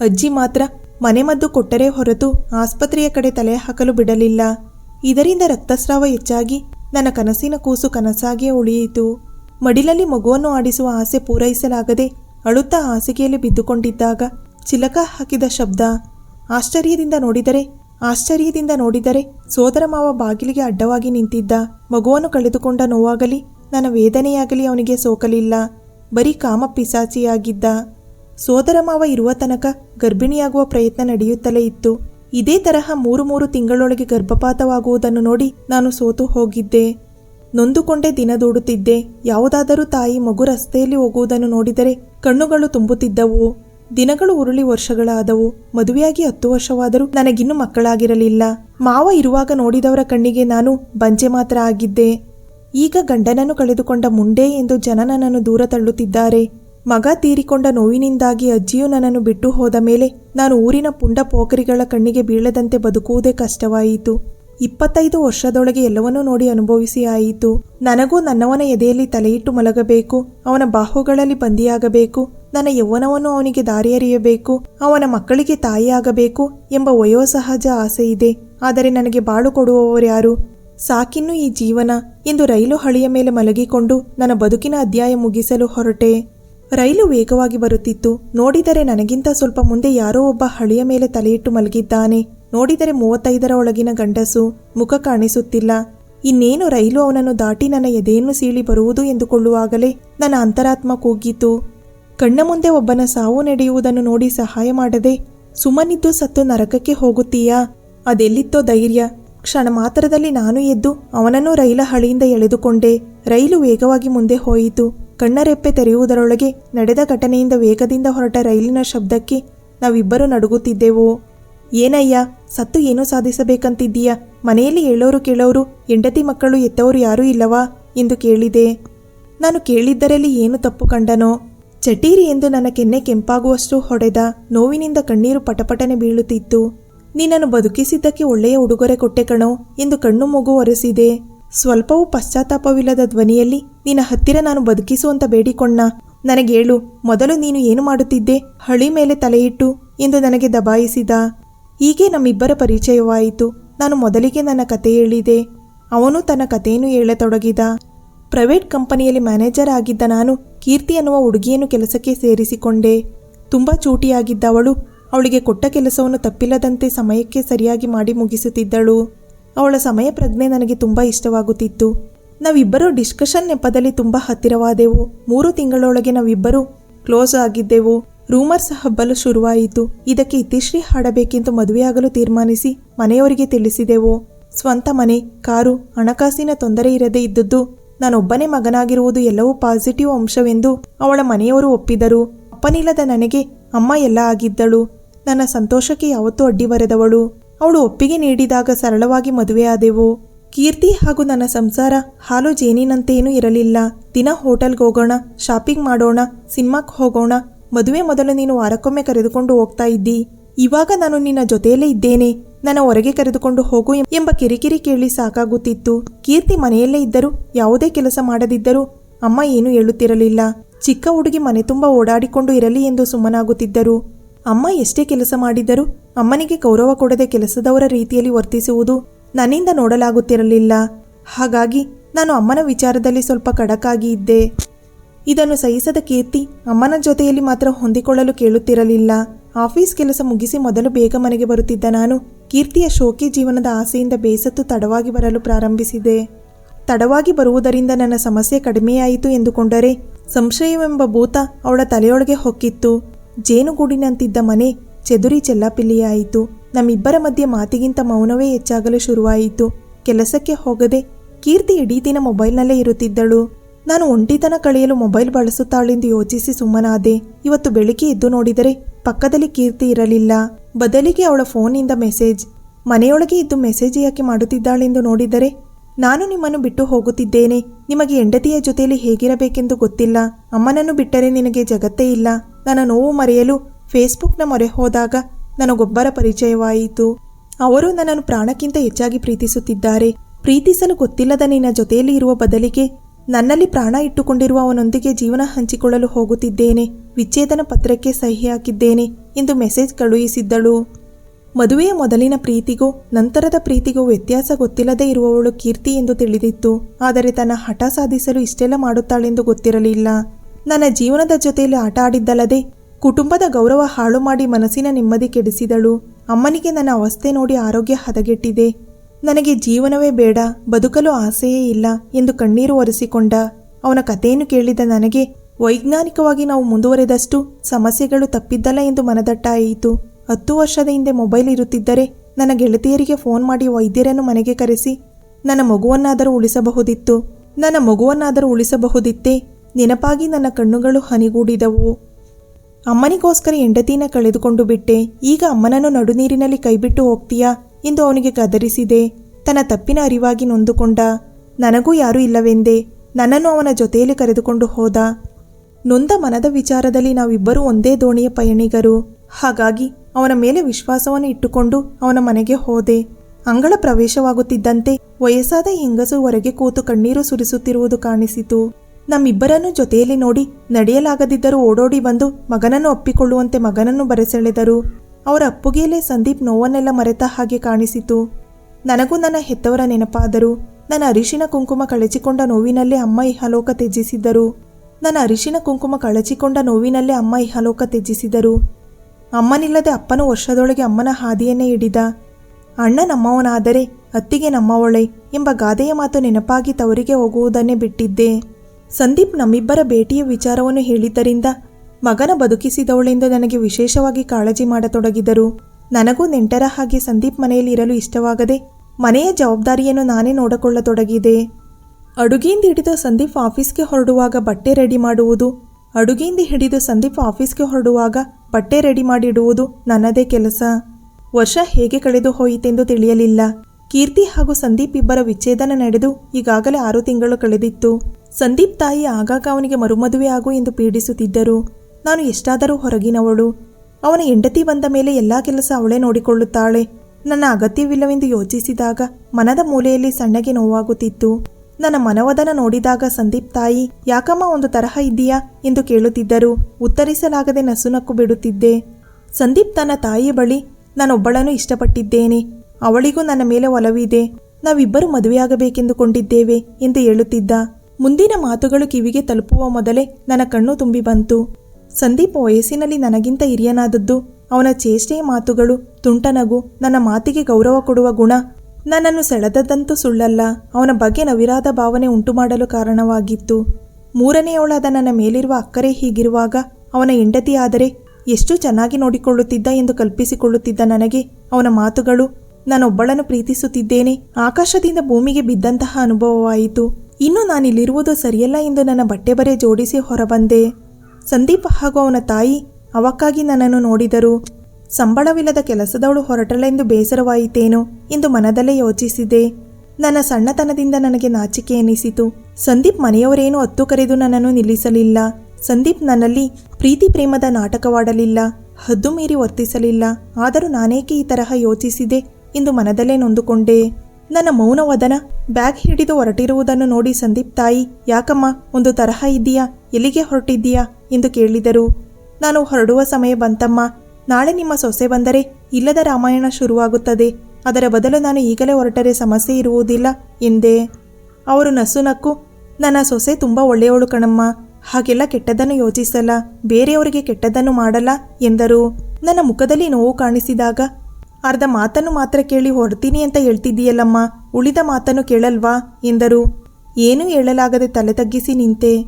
ಅಜ್ಜಿ ಮಾತ್ರ ಮನೆಮದ್ದು ಕೊಟ್ಟರೆ ಹೊರತು ಆಸ್ಪತ್ರೆಯ ಕಡೆ ತಲೆ ಹಾಕಲು ಬಿಡಲಿಲ್ಲ. ಇದರಿಂದ ರಕ್ತಸ್ರಾವ ಹೆಚ್ಚಾಗಿ ನನ್ನ ಕನಸಿನ ಕೂಸು ಕನಸಾಗಿಯೇ ಉಳಿಯಿತು. ಮಡಿಲಲ್ಲಿ ಮಗುವನ್ನು ಆಡಿಸುವ ಆಸೆ ಪೂರೈಸಲಾಗದೆ ಅಳುತ್ತಾ ಹಾಸಿಗೆಯಲ್ಲಿ ಬಿದ್ದುಕೊಂಡಿದ್ದಾಗ ಚಿಲಕ ಹಾಕಿದ ಶಬ್ದ. ಆಶ್ಚರ್ಯದಿಂದ ನೋಡಿದರೆ ಆಶ್ಚರ್ಯದಿಂದ ನೋಡಿದರೆ ಸೋದರ ಮಾವ ಬಾಗಿಲಿಗೆ ಅಡ್ಡವಾಗಿ ನಿಂತಿದ್ದ. ಮಗುವನ್ನು ಕಳೆದುಕೊಂಡ ನೋವಾಗಲಿ ನನ್ನ ವೇದನೆಯಾಗಲಿ ಅವನಿಗೆ ಸೋಕಲಿಲ್ಲ. ಬರೀ ಕಾಮ ಪಿಸಾಚಿಯಾಗಿದ್ದ. ಸೋದರ ಮಾವ ಇರುವ ತನಕ ಗರ್ಭಿಣಿಯಾಗುವ ಪ್ರಯತ್ನ ನಡೆಯುತ್ತಲೇ ಇತ್ತು. ಇದೇ ತರಹ ಮೂರು ಮೂರು ತಿಂಗಳೊಳಗೆ ಗರ್ಭಪಾತವಾಗುವುದನ್ನು ನೋಡಿ ನಾನು ಸೋತು ಹೋಗಿದ್ದೆ. ನೊಂದುಕೊಂಡೇ ದಿನ ದೂಡುತ್ತಿದ್ದೆ. ಯಾವುದಾದರೂ ತಾಯಿ ಮಗು ರಸ್ತೆಯಲ್ಲಿ ಹೋಗುವುದನ್ನು ನೋಡಿದರೆ ಕಣ್ಣುಗಳು ತುಂಬುತ್ತಿದ್ದವು. ದಿನಗಳು ಉರುಳಿ ವರ್ಷಗಳಾದವು. ಮದುವೆಯಾಗಿ ಹತ್ತು ವರ್ಷವಾದರೂ ನನಗಿನ್ನೂ ಮಕ್ಕಳಾಗಿರಲಿಲ್ಲ. ಮಾವ ಇರುವಾಗ ನೋಡಿದವರ ಕಣ್ಣಿಗೆ ನಾನು ಬಂಜೆ ಮಾತ್ರ ಆಗಿದ್ದೆ. ಈಗ ಗಂಡನನ್ನು ಕಳೆದುಕೊಂಡ ಮುಂಡೆ ಎಂದು ಜನ ನನ್ನನ್ನು ದೂರ ತಳ್ಳುತ್ತಿದ್ದಾರೆ. ಮಗ ತೀರಿಕೊಂಡ ನೋವಿನಿಂದಾಗಿ ಅಜ್ಜಿಯು ನನ್ನನ್ನು ಬಿಟ್ಟು ಹೋದ ಮೇಲೆ ನಾನು ಊರಿನ ಪುಂಡ ಪೋಖರಿಗಳ ಕಣ್ಣಿಗೆ ಬೀಳದಂತೆ ಬದುಕುವುದೇ ಕಷ್ಟವಾಯಿತು. ಇಪ್ಪತ್ತೈದು ವರ್ಷದೊಳಗೆ ಎಲ್ಲವನ್ನೂ ನೋಡಿ ಅನುಭವಿಸಿ ಆಯಿತು. ನನಗೂ ನನ್ನವನ ಎದೆಯಲ್ಲಿ ತಲೆಯಿಟ್ಟು ಮಲಗಬೇಕು, ಅವನ ಬಾಹುಗಳಲ್ಲಿ ಬಂದಿಯಾಗಬೇಕು, ನನ್ನ ಯೌವನವನ್ನು ಅವನಿಗೆ ದಾರಿಯರಿಯಬೇಕು, ಅವನ ಮಕ್ಕಳಿಗೆ ತಾಯಿಯಾಗಬೇಕು ಎಂಬ ವಯೋಸಹಜ ಆಸೆ ಇದೆ ಆದರೆ ನನಗೆ ಬಾಳು ಕೊಡುವವರ್ಯಾರು ಸಾಕಿನ್ನು ಈ ಜೀವನ ಎಂದು ರೈಲು ಹಳಿಯ ಮೇಲೆ ಮಲಗಿಕೊಂಡು ನನ್ನ ಬದುಕಿನ ಅಧ್ಯಾಯ ಮುಗಿಸಲು ಹೊರಟೆ. ರೈಲು ವೇಗವಾಗಿ ಬರುತ್ತಿತ್ತು. ನೋಡಿದರೆ ನನಗಿಂತ ಸ್ವಲ್ಪ ಮುಂದೆ ಯಾರೋ ಒಬ್ಬ ಹಳಿಯ ಮೇಲೆ ತಲೆಯಿಟ್ಟು ಮಲಗಿದ್ದಾನೆ. ನೋಡಿದರೆ ಮೂವತ್ತೈದರ ಒಳಗಿನ ಗಂಡಸು. ಮುಖ ಕಾಣಿಸುತ್ತಿಲ್ಲ. ಇನ್ನೇನು ರೈಲು ಅವನನ್ನು ದಾಟಿ ನನ್ನ ಎದೆಯನ್ನು ಸೀಳಿ ಬರುವುದು ಎಂದುಕೊಳ್ಳುವಾಗಲೇ ನನ್ನ ಅಂತರಾತ್ಮ ಕೂಗಿತು. ಕಣ್ಣ ಮುಂದೆ ಒಬ್ಬನ ಸಾವು ನಡೆಯುವುದನ್ನು ನೋಡಿ ಸಹಾಯ ಮಾಡದೆ, ಸುಮ್ಮನಿದ್ದು ಸತ್ತು ನರಕಕ್ಕೆ ಹೋಗುತ್ತೀಯಾ? ಅದೆಲ್ಲಿತ್ತೋ ಧೈರ್ಯ. ಕ್ಷಣ ಮಾತ್ರದಲ್ಲಿ ನಾನು ಎದ್ದು ಅವನನ್ನು ರೈಲ ಹಳಿಯಿಂದ ಎಳೆದುಕೊಂಡೆ. ರೈಲು ವೇಗವಾಗಿ ಮುಂದೆ ಹೋಯಿತು. ಕಣ್ಣರೆಪ್ಪೆ ತೆರೆಯುವುದರೊಳಗೆ ನಡೆದ ಘಟನೆಯಿಂದ ವೇಗದಿಂದ ಹೊರಟ ರೈಲಿನ ಶಬ್ದಕ್ಕೆ ನಾವಿಬ್ಬರು ನಡುಗುತ್ತಿದ್ದೆವು. ಏನಯ್ಯ, ಸತ್ತು ಏನೂ ಸಾಧಿಸಬೇಕಂತಿದ್ದೀಯ? ಮನೆಯಲ್ಲಿ ಹೇಳೋರು ಕೇಳೋರು, ಹೆಂಡತಿ ಮಕ್ಕಳು ಎತ್ತವರು ಯಾರೂ ಇಲ್ಲವಾ? ಎಂದು ಕೇಳಿದೆ. ನಾನು ಕೇಳಿದ್ದರಲ್ಲಿ ಏನು ತಪ್ಪು ಕಂಡನೋ? ಚಟೀರಿ ಎಂದು ನನ್ನ ಕೆನ್ನೆ ಕೆಂಪಾಗುವಷ್ಟು ಹೊಡೆದ ನೋವಿನಿಂದ ಕಣ್ಣೀರು ಪಟಪಟನೆ ಬೀಳುತ್ತಿತ್ತು. ನೀನನ್ನು ಬದುಕಿಸಿದ್ದಕ್ಕೆ ಒಳ್ಳೆಯ ಉಡುಗೊರೆ ಕೊಟ್ಟೆ ಕಣೋ ಎಂದು ಕಣ್ಣು ಮೂಗು ಒರೆಸಿದೆ. ಸ್ವಲ್ಪವೂ ಪಶ್ಚಾತ್ತಾಪವಿಲ್ಲದ ಧ್ವನಿಯಲ್ಲಿ, ನಿನ್ನ ಹತ್ತಿರ ನಾನು ಬದುಕಿಸುವಂತ ಬೇಡಿಕೊಂಡ ನನಗೇಳು ಮೊದಲು ನೀನು ಏನು ಮಾಡುತ್ತಿದ್ದೆ? ಹಳಿ ಮೇಲೆ ತಲೆಯಿಟ್ಟು ಎಂದು ನನಗೆ ದಬಾಯಿಸಿದ. ಹೀಗೆ ನಮ್ಮಿಬ್ಬರ ಪರಿಚಯವಾಯಿತು. ನಾನು ಮೊದಲಿಗೆ ನನ್ನ ಕತೆ ಹೇಳಿದೆ. ಅವನು ತನ್ನ ಕಥೆಯನ್ನು ಹೇಳತೊಡಗಿದ. ಪ್ರೈವೇಟ್ ಕಂಪನಿಯಲ್ಲಿ ಮ್ಯಾನೇಜರ್ ಆಗಿದ್ದ ನಾನು ಕೀರ್ತಿ ಅನ್ನುವ ಹುಡುಗಿಯನ್ನು ಕೆಲಸಕ್ಕೆ ಸೇರಿಸಿಕೊಂಡೆ. ತುಂಬ ಚೂಟಿಯಾಗಿದ್ದ ಅವಳು ಅವಳಿಗೆ ಕೊಟ್ಟ ಕೆಲಸವನ್ನು ತಪ್ಪಿಲ್ಲದಂತೆ ಸಮಯಕ್ಕೆ ಸರಿಯಾಗಿ ಮಾಡಿ ಮುಗಿಸುತ್ತಿದ್ದಳು. ಅವಳ ಸಮಯ ಪ್ರಜ್ಞೆ ನನಗೆ ತುಂಬ ಇಷ್ಟವಾಗುತ್ತಿತ್ತು. ನಾವಿಬ್ಬರು ಡಿಸ್ಕಷನ್ ನೆಪದಲ್ಲಿ ತುಂಬ ಹತ್ತಿರವಾದೆವು. ಮೂರು ತಿಂಗಳೊಳಗೆ ನಾವಿಬ್ಬರು ಕ್ಲೋಸ್ ಆಗಿದ್ದೆವು. ರೂಮರ್ಸ್ ಹಬ್ಬಲು ಶುರುವಾಯಿತು. ಇದಕ್ಕೆ ಇತಿಶ್ರೀ ಹಾಡಬೇಕೆಂದು ಮದುವೆಯಾಗಲು ತೀರ್ಮಾನಿಸಿ ಮನೆಯವರಿಗೆ ತಿಳಿಸಿದೆವು. ಸ್ವಂತ ಮನೆ, ಕಾರು, ಹಣಕಾಸಿನ ತೊಂದರೆ ಇರದೇ ಇದ್ದದ್ದು ನಾನೊಬ್ಬನೇ ಮಗನಾಗಿರುವುದು ಎಲ್ಲವೂ ಪಾಸಿಟಿವ್ ಅಂಶವೆಂದು ಅವಳ ಮನೆಯವರು ಒಪ್ಪಿದರು. ಅಪ್ಪನಿಲ್ಲದ ನನಗೆ ಅಮ್ಮ ಎಲ್ಲ ಆಗಿದ್ದಳು. ನನ್ನ ಸಂತೋಷಕ್ಕೆ ಯಾವತ್ತೂ ಅಡ್ಡಿ ಬರೆದವಳು. ಅವಳು ಒಪ್ಪಿಗೆ ನೀಡಿದಾಗ ಸರಳವಾಗಿ ಮದುವೆಯಾದೆವು. ಕೀರ್ತಿ ಹಾಗೂ ನನ್ನ ಸಂಸಾರ ಹಾಲು ಜೇನಿನಂತೇನೂ ಇರಲಿಲ್ಲ. ದಿನ ಹೋಟೆಲ್ಗೆ ಹೋಗೋಣ, ಶಾಪಿಂಗ್ ಮಾಡೋಣ ಸಿನಿಮಾಕ್ಕೆ ಹೋಗೋಣ, ಮದುವೆ ಮೊದಲು ನೀನು ವಾರಕ್ಕೊಮ್ಮೆ ಕರೆದುಕೊಂಡು ಹೋಗ್ತಾ ಇದ್ದಿ. ಇವಾಗ ನಾನು ನಿನ್ನ ಜೊತೆಯಲ್ಲೇ ಇದ್ದೇನೆ, ನನ್ನ ಹೊರಗೆ ಕರೆದುಕೊಂಡು ಹೋಗು ಎಂಬ ಕಿರಿಕಿರಿ ಕೇಳಿ ಸಾಕಾಗುತ್ತಿತ್ತು. ಕೀರ್ತಿ ಮನೆಯಲ್ಲೇ ಇದ್ದರೂ, ಯಾವುದೇ ಕೆಲಸ ಮಾಡದಿದ್ದರೂ ಅಮ್ಮ ಏನೂ ಹೇಳುತ್ತಿರಲಿಲ್ಲ. ಚಿಕ್ಕ ಹುಡುಗಿ ಮನೆ ತುಂಬ ಓಡಾಡಿಕೊಂಡು ಇರಲಿ ಎಂದು ಸುಮ್ಮನಾಗುತ್ತಿದ್ದರು. ಅಮ್ಮ ಎಷ್ಟೇ ಕೆಲಸ ಮಾಡಿದರೂ ಅಮ್ಮನಿಗೆ ಗೌರವ ಕೊಡದೆ ಕೆಲಸದವರ ರೀತಿಯಲ್ಲಿ ವರ್ತಿಸುವುದು ನನ್ನಿಂದ ನೋಡಲಾಗುತ್ತಿರಲಿಲ್ಲ. ಹಾಗಾಗಿ ನಾನು ಅಮ್ಮನ ವಿಚಾರದಲ್ಲಿ ಸ್ವಲ್ಪ ಕಡಕಾಗಿ ಇದ್ದೆ. ಇದನ್ನು ಸಹಿಸದ ಕೀರ್ತಿ ಅಮ್ಮನ ಜೊತೆಯಲ್ಲಿ ಮಾತ್ರ ಹೊಂದಿಕೊಳ್ಳಲು ಕೇಳುತ್ತಿರಲಿಲ್ಲ. ಆಫೀಸ್ ಕೆಲಸ ಮುಗಿಸಿ ಮೊದಲು ಬೇಗ ಮನೆಗೆ ಬರುತ್ತಿದ್ದ ನಾನು ಕೀರ್ತಿಯ ಶೋಕಿ ಜೀವನದ ಆಸೆಯಿಂದ ಬೇಸತ್ತು ತಡವಾಗಿ ಬರಲು ಪ್ರಾರಂಭಿಸಿದೆ. ತಡವಾಗಿ ಬರುವುದರಿಂದ ನನ್ನ ಸಮಸ್ಯೆ ಕಡಿಮೆಯಾಯಿತು ಎಂದುಕೊಂಡರೆ ಸಂಶಯವೆಂಬ ಭೂತ ಅವಳ ತಲೆಯೊಳಗೆ ಹೊಕ್ಕಿತ್ತು. ಜೇನುಗೂಡಿನಂತಿದ್ದ ಮನೆ ಚೆದುರಿ ಚೆಲ್ಲಾಪಿಲ್ಲಿಯಾಯಿತು. ನಮ್ಮಿಬ್ಬರ ಮಧ್ಯೆ ಮಾತಿಗಿಂತ ಮೌನವೇ ಹೆಚ್ಚಾಗಲು ಶುರುವಾಯಿತು. ಕೆಲಸಕ್ಕೆ ಹೋಗದೆ ಕೀರ್ತಿ ಇಡೀ ದಿನ ಮೊಬೈಲ್ನಲ್ಲೇ ಇರುತ್ತಿದ್ದಳು. ನಾನು ಒಂಟಿತನ ಕಳೆಯಲು ಮೊಬೈಲ್ ಬಳಸುತ್ತಾಳೆಂದು ಯೋಚಿಸಿ ಸುಮ್ಮನಾದೆ. ಇವತ್ತು ಬೆಳಿಗ್ಗೆ ಎದ್ದು ನೋಡಿದರೆ ಪಕ್ಕದಲ್ಲಿ ಕೀರ್ತಿ ಇರಲಿಲ್ಲ. ಬದಲಿಗೆ ಅವಳ ಫೋನಿಂದ ಮೆಸೇಜ್, ಮನೆಯೊಳಗೆ ಇದ್ದು ಮೆಸೇಜ್ ಯಾಕೆ ಮಾಡುತ್ತಿದ್ದಾಳೆಂದು ನೋಡಿದರೆ, ನಾನು ನಿಮ್ಮನ್ನು ಬಿಟ್ಟು ಹೋಗುತ್ತಿದ್ದೇನೆ. ನಿಮಗೆ ಹೆಂಡತಿಯ ಜೊತೆಯಲ್ಲಿ ಹೇಗಿರಬೇಕೆಂದು ಗೊತ್ತಿಲ್ಲ. ಅಮ್ಮನನ್ನು ಬಿಟ್ಟರೆ ನಿನಗೆ ಜಗತ್ತೇ ಇಲ್ಲ. ನನ್ನ ನೋವು ಮರೆಯಲು ಫೇಸ್ಬುಕ್ನ ಮೊರೆ ಹೋದಾಗ ನನಗೊಬ್ಬರ ಪರಿಚಯವಾಯಿತು. ಅವರು ನನ್ನನ್ನು ಪ್ರಾಣಕ್ಕಿಂತ ಹೆಚ್ಚಾಗಿ ಪ್ರೀತಿಸುತ್ತಿದ್ದಾರೆ. ಪ್ರೀತಿಸಲು ಗೊತ್ತಿಲ್ಲದ ನಿನ್ನ ಜೊತೆಯಲ್ಲಿ ಇರುವ ಬದಲಿಗೆ ನನ್ನಲ್ಲಿ ಪ್ರಾಣ ಇಟ್ಟುಕೊಂಡಿರುವ ಅವನೊಂದಿಗೆ ಜೀವನ ಹಂಚಿಕೊಳ್ಳಲು ಹೋಗುತ್ತಿದ್ದೇನೆ. ವಿಚ್ಛೇದನ ಪತ್ರಕ್ಕೆ ಸಹಿ ಹಾಕಿದ್ದೇನೆ ಎಂದು ಮೆಸೇಜ್ ಕಳುಹಿಸಿದ್ದಳು. ಮದುವೆಯ ಮೊದಲಿನ ಪ್ರೀತಿಗೂ, ನಂತರದ ಪ್ರೀತಿಗೂ ವ್ಯತ್ಯಾಸ ಗೊತ್ತಿಲ್ಲದೆ ಇರುವವಳು ಕೀರ್ತಿ ಎಂದು ತಿಳಿದಿತ್ತು. ಆದರೆ ತನ್ನ ಹಠ ಸಾಧಿಸಲು ಇಷ್ಟೆಲ್ಲ ಮಾಡುತ್ತಾಳೆಂದು ಗೊತ್ತಿರಲಿಲ್ಲ. ನನ್ನ ಜೀವನದ ಜೊತೆಯಲ್ಲಿ ಆಟ ಆಡಿದ್ದಲ್ಲದೆ ಕುಟುಂಬದ ಗೌರವ ಹಾಳು ಮಾಡಿ ಮನಸ್ಸಿನ ನೆಮ್ಮದಿ ಕೆಡಿಸಿದಳು. ಅಮ್ಮನಿಗೆ ನನ್ನ ಅವಸ್ಥೆ ನೋಡಿ ಆರೋಗ್ಯ ಹದಗೆಟ್ಟಿದೆ. ನನಗೆ ಜೀವನವೇ ಬೇಡ, ಬದುಕಲು ಆಸೆಯೇ ಇಲ್ಲ ಎಂದು ಕಣ್ಣೀರು ಒರೆಸಿಕೊಂಡ. ಅವನ ಕಥೆಯನ್ನು ಕೇಳಿದ ನನಗೆ, ವೈಜ್ಞಾನಿಕವಾಗಿ ನಾವು ಮುಂದುವರೆದಷ್ಟು ಸಮಸ್ಯೆಗಳು ತಪ್ಪಿದ್ದಲ್ಲ ಎಂದು ಮನದಟ್ಟಾಯಿತು. ಹತ್ತು ವರ್ಷದ ಹಿಂದೆ ಮೊಬೈಲ್ ಇರುತ್ತಿದ್ದರೆ ನನ್ನ ಗೆಳತಿಯರಿಗೆ ಫೋನ್ ಮಾಡಿ ವೈದ್ಯರನ್ನು ಮನೆಗೆ ಕರೆಸಿ, ನನ್ನ ಮಗುವನ್ನಾದರೂ ಉಳಿಸಬಹುದಿತ್ತು. ನನ್ನ ಮಗುವನ್ನಾದರೂ ಉಳಿಸಬಹುದಿತ್ತೇ. ನೆನಪಾಗಿ ನನ್ನ ಕಣ್ಣುಗಳು ಹನಿಗೂಡಿದವು. ಅಮ್ಮನಿಗೋಸ್ಕರ ಹೆಂಡತಿನ ಕಳೆದುಕೊಂಡು ಬಿಟ್ಟೆ. ಈಗ ಅಮ್ಮನನ್ನು ನಡುನೀರಿನಲ್ಲಿ ಕೈಬಿಟ್ಟು ಹೋಗ್ತೀಯಾ? ಎಂದು ಅವನಿಗೆ ಕದರಿಸಿದೆ ತನ್ನ ತಪ್ಪಿನ ಅರಿವಾಗಿ ನೊಂದುಕೊಂಡ. ನನಗೂ ಯಾರೂ ಇಲ್ಲವೆಂದೆ. ನನ್ನನ್ನು ಅವನ ಜೊತೆಯಲ್ಲಿ ಕರೆದುಕೊಂಡು ಹೋದ. ನೊಂದ ಮನದ ವಿಚಾರದಲ್ಲಿ ನಾವಿಬ್ಬರೂ ಒಂದೇ ದೋಣಿಯ ಪಯಣಿಗರು. ಹಾಗಾಗಿ ಅವನ ಮೇಲೆ ವಿಶ್ವಾಸವನ್ನು ಇಟ್ಟುಕೊಂಡು ಅವನ ಮನೆಗೆ ಹೋದೆ. ಅಂಗಳ ಪ್ರವೇಶವಾಗುತ್ತಿದ್ದಂತೆ ವಯಸ್ಸಾದ ಹೆಂಗಸು ಹೊರಗೆ ಕೂತು ಕಣ್ಣೀರು ಸುರಿಸುತ್ತಿರುವುದು ಕಾಣಿಸಿತು. ನಮ್ಮಿಬ್ಬರನ್ನು ಜೊತೆಯಲ್ಲಿ ನೋಡಿ ನಡೆಯಲಾಗದಿದ್ದರೂ ಓಡೋಡಿ ಬಂದು ಮಗನನ್ನು ಅಪ್ಪಿಕೊಳ್ಳುವಂತೆ ಮಗನನ್ನು ಬರೆಸೆಳೆದರು. ಅವರ ಅಪ್ಪುಗೆಯಲ್ಲೇ ಸಂದೀಪ್ ನೋವನ್ನೆಲ್ಲ ಮರೆತ ಹಾಗೆ ಕಾಣಿಸಿತು. ನನಗೂ ನನ್ನ ಹೆತ್ತವರ ನೆನಪಾದರು. ನನ್ನ ಅರಿಶಿನ ಕುಂಕುಮ ಕಳಚಿಕೊಂಡ ನೋವಿನಲ್ಲೇ ಅಮ್ಮ ಇಹಲೋಕ ತ್ಯಜಿಸಿದ್ದರು. ನನ್ನ ಅರಿಶಿನ ಕುಂಕುಮ ಕಳಚಿಕೊಂಡ ನೋವಿನಲ್ಲೇ ಅಮ್ಮ ಇಹಲೋಕ ತ್ಯಜಿಸಿದರು ಅಮ್ಮನಿಲ್ಲದೆ ಅಪ್ಪನು ವರ್ಷದೊಳಗೆ ಅಮ್ಮನ ಹಾದಿಯನ್ನೇ ಹಿಡಿದ. ಅಣ್ಣ ನಮ್ಮವನಾದರೆ ಅತ್ತಿಗೆ ನಮ್ಮವಳೆ ಎಂಬ ಗಾದೆಯ ಮಾತು ನೆನಪಾಗಿ ತವರಿಗೆ ಹೋಗುವುದನ್ನೇ ಬಿಟ್ಟಿದ್ದೆ. ಸಂದೀಪ್ ನಮ್ಮಿಬ್ಬರ ಭೇಟಿಯ ವಿಚಾರವನ್ನು ಹೇಳಿದ್ದರಿಂದ ಮಗನ ಬದುಕಿಸಿದವಳೆಂದು ನನಗೆ ವಿಶೇಷವಾಗಿ ಕಾಳಜಿ ಮಾಡತೊಡಗಿದರು. ನನಗೂ ನೆಂಟರ ಹಾಗೆ ಸಂದೀಪ್ ಮನೆಯಲ್ಲಿ ಇರಲು ಇಷ್ಟವಾಗದೆ ಮನೆಯ ಜವಾಬ್ದಾರಿಯನ್ನು ನಾನೇ ನೋಡಿಕೊಳ್ಳತೊಡಗಿದೆ. ಅಡುಗೆಯಿಂದ ಹಿಡಿದು ಸಂದೀಪ್ ಆಫೀಸ್ಗೆ ಹೊರಡುವಾಗ ಬಟ್ಟೆ ರೆಡಿ ಮಾಡುವುದು, ಅಡುಗೆಯಿಂದ ಹಿಡಿದು ಸಂದೀಪ್ ಆಫೀಸ್ಗೆ ಹೊರಡುವಾಗ ಬಟ್ಟೆ ರೆಡಿ ಮಾಡಿಡುವುದು ನನ್ನದೇ ಕೆಲಸ. ವರ್ಷ ಹೇಗೆ ಕಳೆದು ಹೋಯಿತೆಂದು ತಿಳಿಯಲಿಲ್ಲ. ಕೀರ್ತಿ ಹಾಗೂ ಸಂದೀಪ್ ಇಬ್ಬರ ವಿಚ್ಛೇದನ ನಡೆದು ಈಗಾಗಲೇ ಆರು ತಿಂಗಳು ಕಳೆದಿತ್ತು. ಸಂದೀಪ್ ತಾಯಿ ಆಗಾಗ ಅವನಿಗೆ ಮರುಮದುವೆ ಆಗು ಎಂದು ಪೀಡಿಸುತ್ತಿದ್ದರು. ನಾನು ಎಷ್ಟಾದರೂ ಹೊರಗಿನವಳು. ಅವನ ಹೆಂಡತಿ ಬಂದ ಮೇಲೆ ಎಲ್ಲ ಕೆಲಸ ಅವಳೇ ನೋಡಿಕೊಳ್ಳುತ್ತಾಳೆ. ನನ್ನ ಅಗತ್ಯವಿಲ್ಲವೆಂದು ಯೋಚಿಸಿದಾಗ ಮನದ ಮೂಲೆಯಲ್ಲಿ ಸಣ್ಣಗೆ ನೋವಾಗುತ್ತಿತ್ತು. ನನ್ನ ಮನವದನ ನೋಡಿದಾಗ ಸಂದೀಪ್ ತಾಯಿ, ಯಾಕಮ್ಮ ಒಂದು ತರಹ ಇದೆಯಾ ಎಂದು ಕೇಳುತ್ತಿದ್ದರು. ಉತ್ತರಿಸಲಾಗದೆ ನಸುನಕ್ಕು ಬಿಡುತ್ತಿದ್ದೆ. ಸಂದೀಪ್ ತನ್ನ ತಾಯಿಯ ಬಳಿ ನಾನೊಬ್ಬಳನ್ನು ಇಷ್ಟಪಟ್ಟಿದ್ದೇನೆ. ಅವಳಿಗೂ ನನ್ನ ಮೇಲೆ ಒಲವಿದೆ. ನಾವಿಬ್ಬರು ಮದುವೆಯಾಗಬೇಕೆಂದುಕೊಂಡಿದ್ದೇವೆ ಎಂದು ಹೇಳುತ್ತಿದ್ದ. ಮುಂದಿನ ಮಾತುಗಳು ಕಿವಿಗೆ ತಲುಪುವ ಮೊದಲೇ ನನ್ನ ಕಣ್ಣು ತುಂಬಿ ಬಂತು. ಸಂದೀಪ್ ವಯಸ್ಸಿನಲ್ಲಿ ನನಗಿಂತ ಹಿರಿಯನಾದದ್ದು, ಅವನ ಚೇಷ್ಟೆಯ ಮಾತುಗಳು ತುಂಟನಗು ನನ್ನ ಮಾತಿಗೆ ಗೌರವ ಕೊಡುವ ಗುಣ, ನನ್ನನ್ನು ಸೆಳೆದದ್ದಂತೂ ಸುಳ್ಳಲ್ಲ, ಅವನ ಬಗ್ಗೆ ನವಿರಾದ ಭಾವನೆ ಉಂಟುಮಾಡಲು ಕಾರಣವಾಗಿತ್ತು. ಮೂರನೆಯವಳಾದ ನನ್ನ ಮೇಲಿರುವ ಅಕ್ಕರೆ ಹೀಗಿರುವಾಗ, ಅವನ ಹೆಂಡತಿಯಾದರೆ ಎಷ್ಟು ಚೆನ್ನಾಗಿ ನೋಡಿಕೊಳ್ಳುತ್ತಿದ್ದ ಎಂದು ಕಲ್ಪಿಸಿಕೊಳ್ಳುತ್ತಿದ್ದ ನನಗೆ ಅವನ ಮಾತುಗಳು, ನಾನೊಬ್ಬಳನ್ನು ಪ್ರೀತಿಸುತ್ತಿದ್ದೇನೆ, ಆಕಾಶದಿಂದ ಭೂಮಿಗೆ ಬಿದ್ದಂತಹ ಅನುಭವವಾಯಿತು. ಇನ್ನು ನಾನಿಲ್ಲಿರುವುದು ಸರಿಯಲ್ಲ ಎಂದು ನನ್ನ ಬಟ್ಟೆ ಬರೆ ಜೋಡಿಸಿ ಹೊರಬಂದೆ. ಸಂದೀಪ್ ಹಾಗೂ ಅವನ ತಾಯಿ ಅವಕ್ಕಾಗಿ ನನ್ನನ್ನು ನೋಡಿದರು. ಸಂಬಳವಿಲ್ಲದ ಕೆಲಸದವಳು ಹೊರಟಲೆಂದು ಬೇಸರವಾಯಿತೇನೋ ಎಂದು ಮನದಲ್ಲೇ ಯೋಚಿಸಿದೆ. ನನ್ನ ಸಣ್ಣತನದಿಂದ ನನಗೆ ನಾಚಿಕೆ ಎನಿಸಿತು. ಸಂದೀಪ್ ಮನೆಯವರೇನು ಹತ್ತು ಕರೆದು ನನ್ನನ್ನು ನಿಲ್ಲಿಸಲಿಲ್ಲ. ಸಂದೀಪ್ ನನ್ನಲ್ಲಿ ಪ್ರೀತಿ ಪ್ರೇಮದ ನಾಟಕವಾಡಲಿಲ್ಲ. ಹದ್ದು ಮೀರಿ ವರ್ತಿಸಲಿಲ್ಲ. ಆದರೂ ನಾನೇಕೆ ಈ ತರಹ ಯೋಚಿಸಿದೆ ಎಂದು ಮನದಲ್ಲೇ ನೊಂದುಕೊಂಡೆ. ನನ್ನ ಮೌನವದನ ಬ್ಯಾಗ್ ಹಿಡಿದು ಹೊರಟಿರುವುದನ್ನು ನೋಡಿ ಸಂದೀಪ್ ತಾಯಿ, ಯಾಕಮ್ಮ, ಒಂದು ತರಹ ಇದ್ದೀಯಾ? ಎಲ್ಲಿಗೆ ಹೊರಟಿದ್ದೀಯಾ? ಎಂದು ಕೇಳಿದರು. ನಾನು ಹೊರಡುವ ಸಮಯ ಬಂತಮ್ಮ. ನಾಳೆ ನಿಮ್ಮ ಸೊಸೆ ಬಂದರೆ ಇಲ್ಲದ ರಾಮಾಯಣ ಶುರುವಾಗುತ್ತದೆ. ಅದರ ಬದಲು ನಾನು ಈಗಲೇ ಹೊರಟರೆ ಸಮಸ್ಯೆ ಇರುವುದಿಲ್ಲ, ಎಂದೆ. ಅವರು ನಸು ನಕ್ಕು, ನನ್ನ ಸೊಸೆ ತುಂಬ ಒಳ್ಳೆಯವಳು ಕಣಮ್ಮ. ಹಾಗೆಲ್ಲ ಕೆಟ್ಟದನ್ನು ಯೋಚಿಸಲ್ಲ, ಬೇರೆಯವರಿಗೆ ಕೆಟ್ಟದನ್ನು ಮಾಡಲ್ಲ, ಎಂದರು. ನನ್ನ ಮುಖದಲ್ಲಿ ನೋವು ಕಾಣಿಸಿದಾಗ ಅರ್ಧ ಮಾತನ್ನು ಮಾತ್ರ ಕೇಳಿ ಹೊರಡ್ತೀನಿ ಅಂತ ಹೇಳ್ತಿದ್ದೀಯಲ್ಲಮ್ಮ. ಉಳಿದ ಮಾತನ್ನು ಕೇಳಲ್ವಾ? ಎಂದರು. ಏನೂ ಹೇಳಲಾಗದೆ ತಲೆ ತಗ್ಗಿಸಿ ನಿಂತೆ.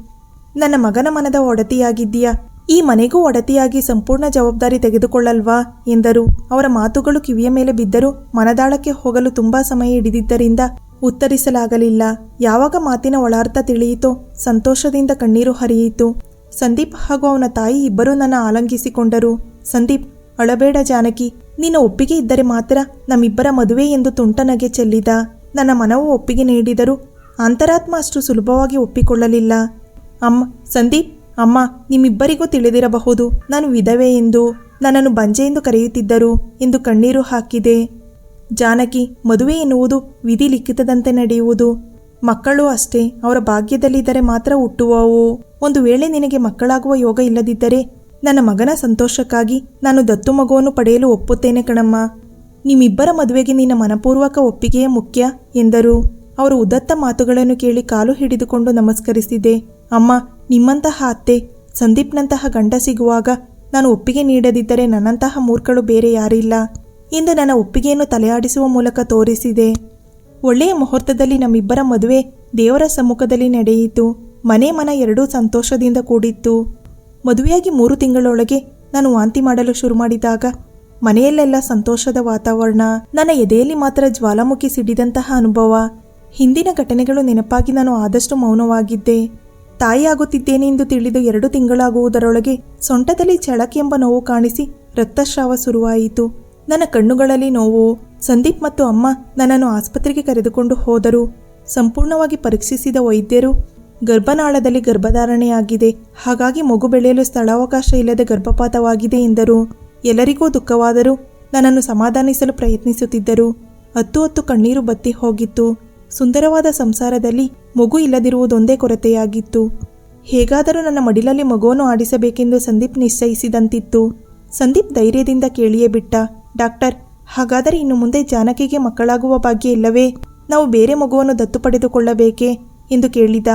ನನ್ನ ಮಗನ ಮನದ ಒಡತಿಯಾಗಿದ್ದೀಯಾ? ಈ ಮನೆಗೂ ಒಡತಿಯಾಗಿ ಸಂಪೂರ್ಣ ಜವಾಬ್ದಾರಿ ತೆಗೆದುಕೊಳ್ಳಲ್ವಾ? ಎಂದರು. ಅವರ ಮಾತುಗಳು ಕಿವಿಯ ಮೇಲೆ ಬಿದ್ದರೂ ಮನದಾಳಕ್ಕೆ ಹೋಗಲು ತುಂಬಾ ಸಮಯ ಹಿಡಿದಿದ್ದರಿಂದ ಉತ್ತರಿಸಲಾಗಲಿಲ್ಲ. ಯಾವಾಗ ಮಾತಿನ ಒಳಾರ್ಥ ತಿಳಿಯಿತೋ, ಸಂತೋಷದಿಂದ ಕಣ್ಣೀರು ಹರಿಯಿತು. ಸಂದೀಪ್ ಹಾಗೂ ಅವನ ತಾಯಿ ಇಬ್ಬರೂ ನನ್ನ ಆಲಂಗಿಸಿಕೊಂಡರು. ಸಂದೀಪ್ ಅಳಬೇಡ ಜಾನಕಿ, ನಿನ್ನ ಒಪ್ಪಿಗೆ ಇದ್ದರೆ ಮಾತ್ರ ನಮ್ಮಿಬ್ಬರ ಮದುವೆ ಎಂದು ತುಂಟನಗೆ ಚೆಲ್ಲಿದ. ನನ್ನ ಮನವು ಒಪ್ಪಿಗೆ ನೀಡಿದರೂ ಅಂತರಾತ್ಮ ಅಷ್ಟು ಸುಲಭವಾಗಿ ಒಪ್ಪಿಕೊಳ್ಳಲಿಲ್ಲ. ಅಮ್ಮ, ಸಂದೀಪ್, ಅಮ್ಮ, ನಿಮ್ಮಿಬ್ಬರಿಗೂ ತಿಳಿದಿರಬಹುದು, ನಾನು ವಿಧವೆ ಎಂದು. ನನ್ನನ್ನು ಬಂಜೆ ಎಂದು ಕರೆಯುತ್ತಿದ್ದರು ಎಂದು ಕಣ್ಣೀರು ಹಾಕಿದೆ. ಜಾನಕಿ, ಮದುವೆ ಎನ್ನುವುದು ವಿಧಿ ಲಿಖಿತದಂತೆ ನಡೆಯುವುದು. ಮಕ್ಕಳು ಅಷ್ಟೇ, ಅವರ ಭಾಗ್ಯದಲ್ಲಿದ್ದರೆ ಮಾತ್ರ ಹುಟ್ಟುವವು. ಒಂದು ವೇಳೆ ನಿನಗೆ ಮಕ್ಕಳಾಗುವ ಯೋಗ ಇಲ್ಲದಿದ್ದರೆ ನನ್ನ ಮಗನ ಸಂತೋಷಕ್ಕಾಗಿ ನಾನು ದತ್ತು ಮಗುವನ್ನು ಪಡೆಯಲು ಒಪ್ಪುತ್ತೇನೆ ಕಣಮ್ಮ. ನಿಮ್ಮಿಬ್ಬರ ಮದುವೆಗೆ ನಿನ್ನ ಮನಪೂರ್ವಕ ಒಪ್ಪಿಗೆಯೇ ಮುಖ್ಯ, ಎಂದರು. ಅವರು ಉದತ್ತ ಮಾತುಗಳನ್ನು ಕೇಳಿ ಕಾಲು ಹಿಡಿದುಕೊಂಡು ನಮಸ್ಕರಿಸಿದೆ. ಅಮ್ಮ, ನಿಮ್ಮಂತಹ ಅತ್ತೆ, ಸಂದೀಪ್ನಂತಹ ಗಂಡ ಸಿಗುವಾಗ ನಾನು ಒಪ್ಪಿಗೆ ನೀಡದಿದ್ದರೆ ನನ್ನಂತಹ ಮೂರ್ಖಳು ಬೇರೆ ಯಾರಿಲ್ಲ, ಎಂದು ನನ್ನ ಒಪ್ಪಿಗೆಯನ್ನು ತಲೆಯಾಡಿಸುವ ಮೂಲಕ ತೋರಿಸಿದೆ. ಒಳ್ಳೆಯ ಮುಹೂರ್ತದಲ್ಲಿ ನಮ್ಮಿಬ್ಬರ ಮದುವೆ ದೇವರ ಸಮ್ಮುಖದಲ್ಲಿ ನಡೆಯಿತು. ಮನೆ ಮನ ಎರಡೂ ಸಂತೋಷದಿಂದ ಕೂಡಿತ್ತು. ಮದುವೆಯಾಗಿ ಮೂರು ತಿಂಗಳೊಳಗೆ ನಾನು ವಾಂತಿ ಮಾಡಲು ಶುರು ಮಾಡಿದಾಗ ಮನೆಯಲ್ಲೆಲ್ಲ ಸಂತೋಷದ ವಾತಾವರಣ, ನನ್ನ ಎದೆಯಲ್ಲಿ ಮಾತ್ರ ಜ್ವಾಲಾಮುಖಿ ಸಿಡಿದಂತಹ ಅನುಭವ. ಹಿಂದಿನ ಘಟನೆಗಳು ನೆನಪಾಗಿ ನಾನು ಆದಷ್ಟು ಮೌನವಾಗಿದ್ದೆ. ತಾಯಿಯಾಗುತ್ತಿದ್ದೇನೆ ಎಂದು ತಿಳಿದು ಎರಡು ತಿಂಗಳಾಗುವುದರೊಳಗೆ ಸೊಂಟದಲ್ಲಿ ಚಳಕೆಂಬ ನೋವು ಕಾಣಿಸಿ ರಕ್ತಸ್ರಾವ ಶುರುವಾಯಿತು. ನನ್ನ ಕಣ್ಣುಗಳಲ್ಲಿ ನೋವು, ಸಂದೀಪ್ ಮತ್ತು ಅಮ್ಮ ನನ್ನನ್ನು ಆಸ್ಪತ್ರೆಗೆ ಕರೆದುಕೊಂಡು ಹೋದರು. ಸಂಪೂರ್ಣವಾಗಿ ಪರೀಕ್ಷಿಸಿದ ವೈದ್ಯರು ಗರ್ಭನಾಳದಲ್ಲಿ ಗರ್ಭಧಾರಣೆಯಾಗಿದೆ. ಹಾಗಾಗಿ ಮಗು ಬೆಳೆಯಲು ಸ್ಥಳಾವಕಾಶ ಇಲ್ಲದೆ ಗರ್ಭಪಾತವಾಗಿದೆ ಎಂದರು. ಎಲ್ಲರಿಗೂ ದುಃಖವಾದರೂ ನನ್ನನ್ನು ಸಮಾಧಾನಿಸಲು ಪ್ರಯತ್ನಿಸುತ್ತಿದ್ದರು. ಹತ್ತು ಹತ್ತು ಕಣ್ಣೀರು ಬತ್ತಿ ಹೋಗಿತ್ತು. ಸುಂದರವಾದ ಸಂಸಾರದಲ್ಲಿ ಮಗು ಇಲ್ಲದಿರುವುದೊಂದೇ ಕೊರತೆಯಾಗಿತ್ತು. ಹೇಗಾದರೂ ನನ್ನ ಮಡಿಲಲ್ಲಿ ಮಗುವನ್ನು ಆಡಿಸಬೇಕೆಂದು ಸಂದೀಪ್ ನಿಶ್ಚಯಿಸಿದಂತಿತ್ತು. ಸಂದೀಪ್ ಧೈರ್ಯದಿಂದ ಕೇಳಿಯೇ ಬಿಟ್ಟ, ಡಾಕ್ಟರ್, ಹಾಗಾದರೆ ಇನ್ನು ಮುಂದೆ ಜಾನಕಿಗೆ ಮಕ್ಕಳಾಗುವ ಭಾಗ್ಯ ಇಲ್ಲವೇ? ನಾವು ಬೇರೆ ಮಗುವನ್ನು ದತ್ತು ಪಡೆದುಕೊಳ್ಳಬೇಕೆ? ಎಂದು ಕೇಳಿದ.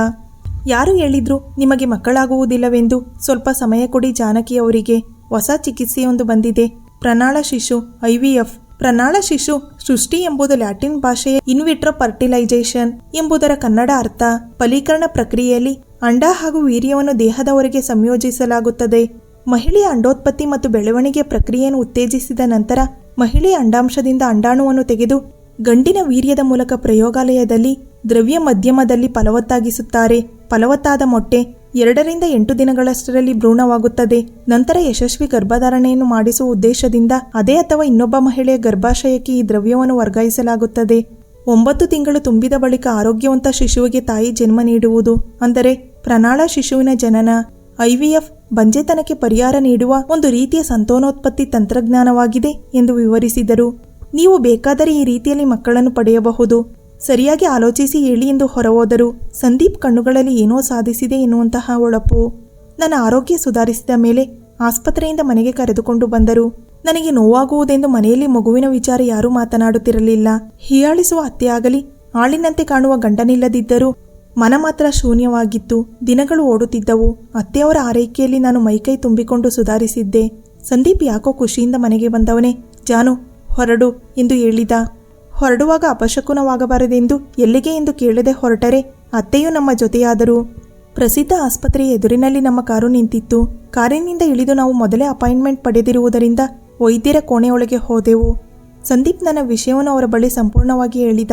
ಯಾರು ಹೇಳಿದ್ರು ನಿಮಗೆ ಮಕ್ಕಳಾಗುವುದಿಲ್ಲವೆಂದು ಸ್ವಲ್ಪ ಸಮಯ ಕೊಡಿ ಜಾನಕಿಯವರಿಗೆ. ಹೊಸ ಚಿಕಿತ್ಸೆಯೊಂದು ಬಂದಿದೆ. ಪ್ರಣಾಳ ಶಿಶು, ಐವಿಎಫ್. ಪ್ರಣಾಳ ಶಿಶು, ಸೃಷ್ಟಿ ಎಂಬುದು ಲ್ಯಾಟಿನ್ ಭಾಷೆಯ ಇನ್ವಿಟ್ರೋ ಫರ್ಟಿಲೈಸೇಷನ್ ಎಂಬುದರ ಕನ್ನಡ ಅರ್ಥ. ಫಲೀಕರಣ ಪ್ರಕ್ರಿಯೆಯಲ್ಲಿ ಅಂಡ ಹಾಗೂ ವೀರ್ಯವನ್ನು ದೇಹದವರೆಗೆ ಸಂಯೋಜಿಸಲಾಗುತ್ತದೆ. ಮಹಿಳೆಯ ಅಂಡೋತ್ಪತ್ತಿ ಮತ್ತು ಬೆಳವಣಿಗೆ ಪ್ರಕ್ರಿಯೆಯನ್ನು ಉತ್ತೇಜಿಸಿದ ನಂತರ ಮಹಿಳೆಯ ಅಂಡಾಂಶದಿಂದ ಅಂಡಾಣುವನ್ನು ತೆಗೆದು ಗಂಡಿನ ವೀರ್ಯದ ಮೂಲಕ ಪ್ರಯೋಗಾಲಯದಲ್ಲಿ ದ್ರವ್ಯ ಮಧ್ಯಮದಲ್ಲಿ ಫಲವತ್ತಾಗಿಸುತ್ತಾರೆ. ಫಲವತ್ತಾದ ಮೊಟ್ಟೆ ಎರಡರಿಂದ ಎಂಟು ದಿನಗಳಷ್ಟರಲ್ಲಿ ಭ್ರೂಣವಾಗುತ್ತದೆ. ನಂತರ ಯಶಸ್ವಿ ಗರ್ಭಧಾರಣೆಯನ್ನು ಮಾಡಿಸುವ ಉದ್ದೇಶದಿಂದ ಅದೇ ಅಥವಾ ಇನ್ನೊಬ್ಬ ಮಹಿಳೆಯ ಗರ್ಭಾಶಯಕ್ಕೆ ಈ ದ್ರವ್ಯವನ್ನು ವರ್ಗಾಯಿಸಲಾಗುತ್ತದೆ. ಒಂಬತ್ತು ತಿಂಗಳು ತುಂಬಿದ ಬಳಿಕ ಆರೋಗ್ಯವಂತ ಶಿಶುವಿಗೆ ತಾಯಿ ಜನ್ಮ ನೀಡುವುದು, ಅಂದರೆ ಪ್ರನಾಳ ಶಿಶುವಿನ ಜನನ, ಐವಿಎಫ್ ಬಂಜೆತನಕ್ಕೆ ಪರಿಹಾರ ನೀಡುವ ಒಂದು ರೀತಿಯ ಸಂತಾನೋತ್ಪತ್ತಿ ತಂತ್ರಜ್ಞಾನವಾಗಿದೆ ಎಂದು ವಿವರಿಸಿದರು. ನೀವು ಬೇಕಾದರೆ ಈ ರೀತಿಯಲ್ಲಿ ಮಕ್ಕಳನ್ನು ಪಡೆಯಬಹುದು. ಸರಿಯಾಗಿ ಆಲೋಚಿಸಿ ಹೇಳಿ ಎಂದು ಹೊರಹೋದರು. ಸಂದೀಪ್ ಕಣ್ಣುಗಳಲ್ಲಿ ಏನೋ ಸಾಧಿಸಿದೆ ಎನ್ನುವಂತಹ ಒಳಪು. ನನ್ನ ಆರೋಗ್ಯ ಸುಧಾರಿಸಿದ ಮೇಲೆ ಆಸ್ಪತ್ರೆಯಿಂದ ಮನೆಗೆ ಕರೆದುಕೊಂಡು ಬಂದರು. ನನಗೆ ನೋವಾಗುವುದೆಂದು ಮನೆಯಲ್ಲಿ ಮಗುವಿನ ವಿಚಾರ ಯಾರೂ ಮಾತನಾಡುತ್ತಿರಲಿಲ್ಲ. ಹೀಯಾಳಿಸುವ ಅತ್ತೆಯಾಗಲಿ, ಆಳಿನಂತೆ ಕಾಣುವ ಗಂಡನಿಲ್ಲದಿದ್ದರೂ ಮನ ಮಾತ್ರ ಶೂನ್ಯವಾಗಿತ್ತು. ದಿನಗಳು ಓಡುತ್ತಿದ್ದವು. ಅತ್ತೆಯವರ ಆರೈಕೆಯಲ್ಲಿ ನಾನು ಮೈಕೈ ತುಂಬಿಕೊಂಡು ಸುಧಾರಿಸಿದ್ದೆ. ಸಂದೀಪ್ ಯಾಕೋ ಖುಷಿಯಿಂದ ಮನೆಗೆ ಬಂದವನೇ. ಜಾನು, ಹೊರಡು ಎಂದು ಹೇಳಿದ. ಹೊರಡುವಾಗ ಅಪಶಕುನವಾಗಬಾರದೆಂದು ಎಲ್ಲಿಗೆ ಎಂದು ಕೇಳದೆ ಹೊರಟರೆ ಅತ್ತೆಯೂ ನಮ್ಮ ಜೊತೆಯಾದರು. ಪ್ರಸಿದ್ಧ ಆಸ್ಪತ್ರೆಯ ಎದುರಿನಲ್ಲಿ ನಮ್ಮ ಕಾರು ನಿಂತಿತ್ತು. ಕಾರಿನಿಂದ ಇಳಿದು ನಾವು ಮೊದಲೇ ಅಪಾಯಿಂಟ್ಮೆಂಟ್ ಪಡೆದಿರುವುದರಿಂದ ವೈದ್ಯರ ಕೋಣೆಯೊಳಗೆ ಹೋದೆವು. ಸಂದೀಪ್ ನನ್ನ ವಿಷಯವನ್ನು ಅವರ ಬಳಿ ಸಂಪೂರ್ಣವಾಗಿ ಹೇಳಿದ.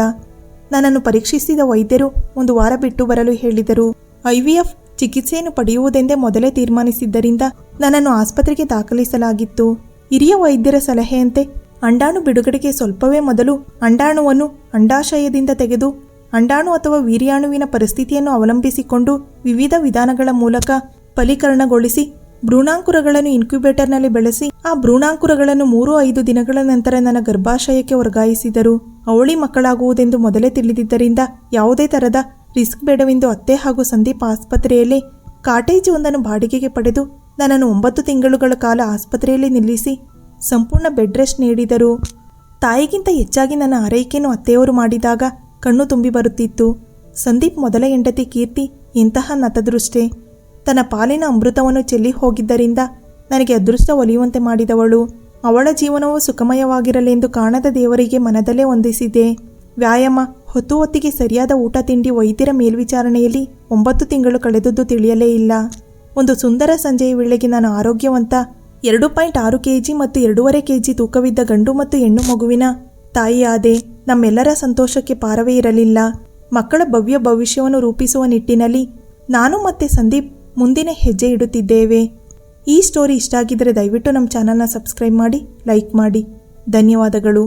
ನನ್ನನ್ನು ಪರೀಕ್ಷಿಸಿದ ವೈದ್ಯರು ಒಂದು ವಾರ ಬಿಟ್ಟು ಬರಲು ಹೇಳಿದರು. ಐವಿಎಫ್ ಚಿಕಿತ್ಸೆಯನ್ನು ಪಡೆಯುವುದೆಂದೇ ಮೊದಲೇ ತೀರ್ಮಾನಿಸಿದ್ದರಿಂದ ನನ್ನನ್ನು ಆಸ್ಪತ್ರೆಗೆ ದಾಖಲಿಸಲಾಗಿತ್ತು. ಹಿರಿಯ ವೈದ್ಯರ ಸಲಹೆಯಂತೆ ಅಂಡಾಣು ಬಿಡುಗಡೆಗೆ ಸ್ವಲ್ಪವೇ ಮೊದಲು ಅಂಡಾಣುವನ್ನು ಅಂಡಾಶಯದಿಂದ ತೆಗೆದು ಅಂಡಾಣು ಅಥವಾ ವೀರ್ಯಾಣುವಿನ ಪರಿಸ್ಥಿತಿಯನ್ನು ಅವಲಂಬಿಸಿಕೊಂಡು ವಿವಿಧ ವಿಧಾನಗಳ ಮೂಲಕ ಫಲೀಕರಣಗೊಳಿಸಿ ಭ್ರೂಣಾಂಕುರಗಳನ್ನು ಇನ್ಕ್ಯುಬೇಟರ್ನಲ್ಲಿ ಬೆಳೆಸಿ ಆ ಭ್ರೂಣಾಂಕುರಗಳನ್ನು ಮೂರು ಐದು ದಿನಗಳ ನಂತರ ನನ್ನ ಗರ್ಭಾಶಯಕ್ಕೆ ವರ್ಗಾಯಿಸಿದರು. ಅವಳಿ ಮಕ್ಕಳಾಗುವುದೆಂದು ಮೊದಲೇ ತಿಳಿದಿದ್ದರಿಂದ ಯಾವುದೇ ತರದ ರಿಸ್ಕ್ ಬೇಡವೆಂದು ಅತ್ತೆ ಹಾಗೂ ಸಂದೀಪ್ ಆಸ್ಪತ್ರೆಯಲ್ಲಿ ಕಾಟೇಜ್ ಒಂದನ್ನು ಬಾಡಿಗೆಗೆ ಪಡೆದು ನನ್ನನ್ನು ಒಂಬತ್ತು ತಿಂಗಳುಗಳ ಕಾಲ ಆಸ್ಪತ್ರೆಯಲ್ಲಿ ನಿಲ್ಲಿಸಿ ಸಂಪೂರ್ಣ ಬೆಡ್ ರೆಸ್ಟ್ ನೀಡಿದರು. ತಾಯಿಗಿಂತ ಹೆಚ್ಚಾಗಿ ನನ್ನ ಆರೈಕೆಯನ್ನು ಅತ್ತೆಯವರು ಮಾಡಿದಾಗ ಕಣ್ಣು ತುಂಬಿ ಬರುತ್ತಿತ್ತು. ಸಂದೀಪ್ ಮೊದಲ ಹೆಂಡತಿ ಕೀರ್ತಿ ಇಂತಹ ನತದೃಷ್ಟೆ. ತನ್ನ ಪಾಲಿನ ಅಮೃತವನ್ನು ಚೆಲ್ಲಿ ಹೋಗಿದ್ದರಿಂದ ನನಗೆ ಅದೃಷ್ಟ ಒಲಿಯುವಂತೆ ಮಾಡಿದವಳು. ಅವಳ ಜೀವನವು ಸುಖಮಯವಾಗಿರಲೆಂದು ಕಾಣದ ದೇವರಿಗೆ ಮನದಲ್ಲೇ ಹೊಂದಿಸಿದೆ ವ್ಯಾಯಾಮ, ಹೊತ್ತು ಹೊತ್ತಿಗೆ ಸರಿಯಾದ ಊಟ ತಿಂಡಿ ವೈದ್ಯರ ಮೇಲ್ವಿಚಾರಣೆಯಲ್ಲಿ ಒಂಬತ್ತು ತಿಂಗಳು ಕಳೆದದ್ದು ತಿಳಿಯಲೇ ಇಲ್ಲ. ಒಂದು ಸುಂದರ ಸಂಜೆಯ ವೇಳೆಗೆ ನಾನು ಆರೋಗ್ಯವಂತ ಎರಡು ಪಾಯಿಂಟ್ ಆರು ಕೆಜಿ ಮತ್ತು ಎರಡೂವರೆ ಕೆಜಿ ತೂಕವಿದ್ದ ಗಂಡು ಮತ್ತು ಹೆಣ್ಣು ಮಗುವಿನ ತಾಯಿಯಾದೆ ನಮ್ಮೆಲ್ಲರ ಸಂತೋಷಕ್ಕೆ ಪಾರವೇ ಇರಲಿಲ್ಲ. ಮಕ್ಕಳ ಭವ್ಯ ಭವಿಷ್ಯವನ್ನು ರೂಪಿಸುವ ನಿಟ್ಟಿನಲ್ಲಿ ನಾನು ಮತ್ತೆ ಸಂದೀಪ್ ಮುಂದಿನ ಹೆಜ್ಜೆ ಇಡುತ್ತಿದ್ದೇವೆ. ಈ ಸ್ಟೋರಿ ಇಷ್ಟ ಆಗಿದ್ದರೆ ದಯವಿಟ್ಟು ನಮ್ಮ ಚಾನಲ್ನ ಸಬ್ಸ್ಕ್ರೈಬ್ ಮಾಡಿ, ಲೈಕ್ ಮಾಡಿ. ಧನ್ಯವಾದಗಳು.